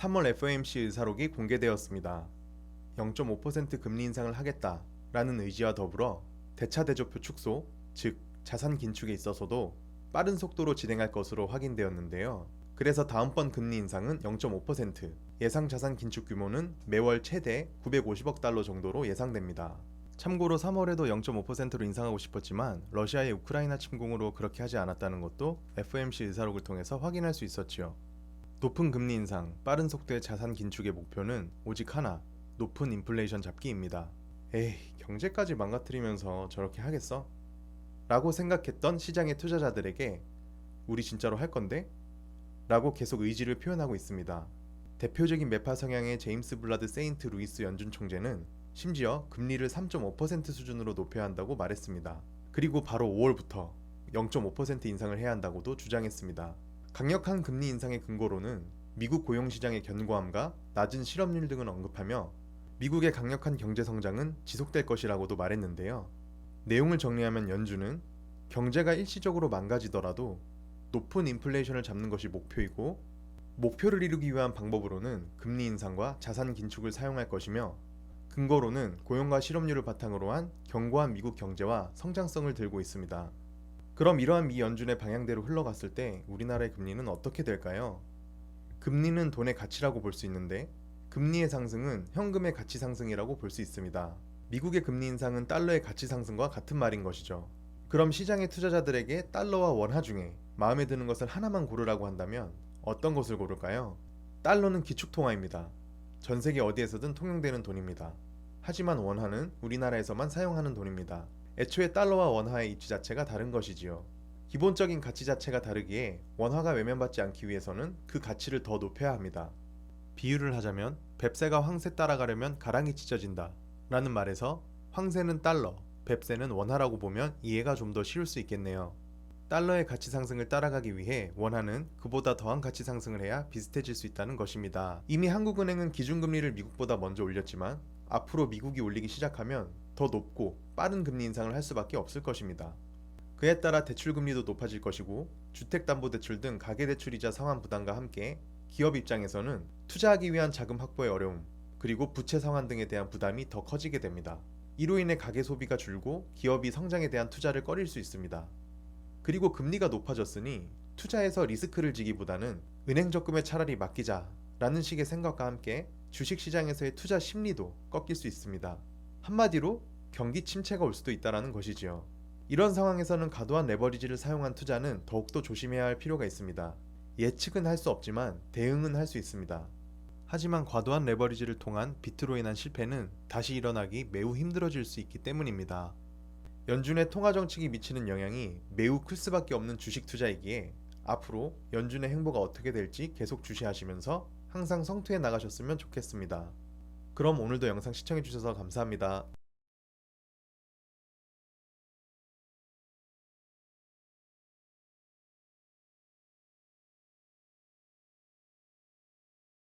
3월 FOMC 의사록이 공개되었습니다. 0.5% 금리 인상을 하겠다라는 의지와 더불어 대차 대조표 축소, 즉 자산 긴축에 있어서도 빠른 속도로 진행할 것으로 확인되었는데요. 그래서 다음번 금리 인상은 0.5%, 예상 자산 긴축 규모는 매월 최대 950억 달러 정도로 예상됩니다. 참고로 3월에도 0.5%로 인상하고 싶었지만 러시아의 우크라이나 침공으로 그렇게 하지 않았다는 것도 FOMC 의사록을 통해서 확인할 수 있었지요. 높은 금리 인상, 빠른 속도의 자산 긴축의 목표는 오직 하나, 높은 인플레이션 잡기입니다. 에이, 경제까지 망가뜨리면서 저렇게 하겠어? 라고 생각했던 시장의 투자자들에게 우리 진짜로 할 건데? 라고 계속 의지를 표현하고 있습니다. 대표적인 매파 성향의 제임스 블라드 세인트 루이스 연준 총재는 심지어 금리를 3.5% 수준으로 높여야 한다고 말했습니다. 그리고 바로 5월부터 0.5% 인상을 해야 한다고도 주장했습니다. 강력한 금리 인상의 근거로는 미국 고용시장의 견고함과 낮은 실업률 등을 언급하며 미국의 강력한 경제 성장은 지속될 것이라고도 말했는데요. 내용을 정리하면 연준은 경제가 일시적으로 망가지더라도 높은 인플레이션을 잡는 것이 목표이고 목표를 이루기 위한 방법으로는 금리 인상과 자산 긴축을 사용할 것이며 근거로는 고용과 실업률을 바탕으로 한 견고한 미국 경제와 성장성을 들고 있습니다. 그럼 이러한 미 연준의 방향대로 흘러갔을 때 우리나라의 금리는 어떻게 될까요? 금리는 돈의 가치라고 볼 수 있는데 금리의 상승은 현금의 가치 상승이라고 볼 수 있습니다. 미국의 금리 인상은 달러의 가치 상승과 같은 말인 것이죠. 그럼 시장의 투자자들에게 달러와 원화 중에 마음에 드는 것을 하나만 고르라고 한다면 어떤 것을 고를까요? 달러는 기축통화입니다. 전 세계 어디에서든 통용되는 돈입니다. 하지만 원화는 우리나라에서만 사용하는 돈입니다. 애초에 달러와 원화의 이치 자체가 다른 것이지요. 기본적인 가치 자체가 다르기에 원화가 외면받지 않기 위해서는 그 가치를 더 높여야 합니다. 비유를 하자면 뱁새가 황새 따라가려면 가랑이 찢어진다 라는 말에서 황새는 달러, 뱁새는 원화라고 보면 이해가 좀 더 쉬울 수 있겠네요. 달러의 가치 상승을 따라가기 위해 원화는 그보다 더한 가치 상승을 해야 비슷해질 수 있다는 것입니다. 이미 한국은행은 기준금리를 미국보다 먼저 올렸지만 앞으로 미국이 올리기 시작하면 더 높고 빠른 금리 인상을 할 수밖에 없을 것입니다. 그에 따라 대출 금리도 높아질 것이고 주택담보대출 등 가계대출이자 상환 부담과 함께 기업 입장에서는 투자하기 위한 자금 확보의 어려움 그리고 부채 상환 등에 대한 부담이 더 커지게 됩니다. 이로 인해 가계 소비가 줄고 기업이 성장에 대한 투자를 꺼릴 수 있습니다. 그리고 금리가 높아졌으니 투자에서 리스크를 지기보다는 은행 적금에 차라리 맡기자라는 식의 생각과 함께 주식 시장에서의 투자 심리도 꺾일 수 있습니다. 한마디로 경기 침체가 올 수도 있다라는 것이지요. 이런 상황에서는 과도한 레버리지를 사용한 투자는 더욱더 조심해야 할 필요가 있습니다. 예측은 할 수 없지만 대응은 할 수 있습니다. 하지만 과도한 레버리지를 통한 비트로 인한 실패는 다시 일어나기 매우 힘들어질 수 있기 때문입니다. 연준의 통화 정책이 미치는 영향이 매우 클 수밖에 없는 주식 투자이기에 앞으로 연준의 행보가 어떻게 될지 계속 주시하시면서 항상 성투해 나가셨으면 좋겠습니다. 그럼 오늘도 영상 시청해주셔서 감사합니다.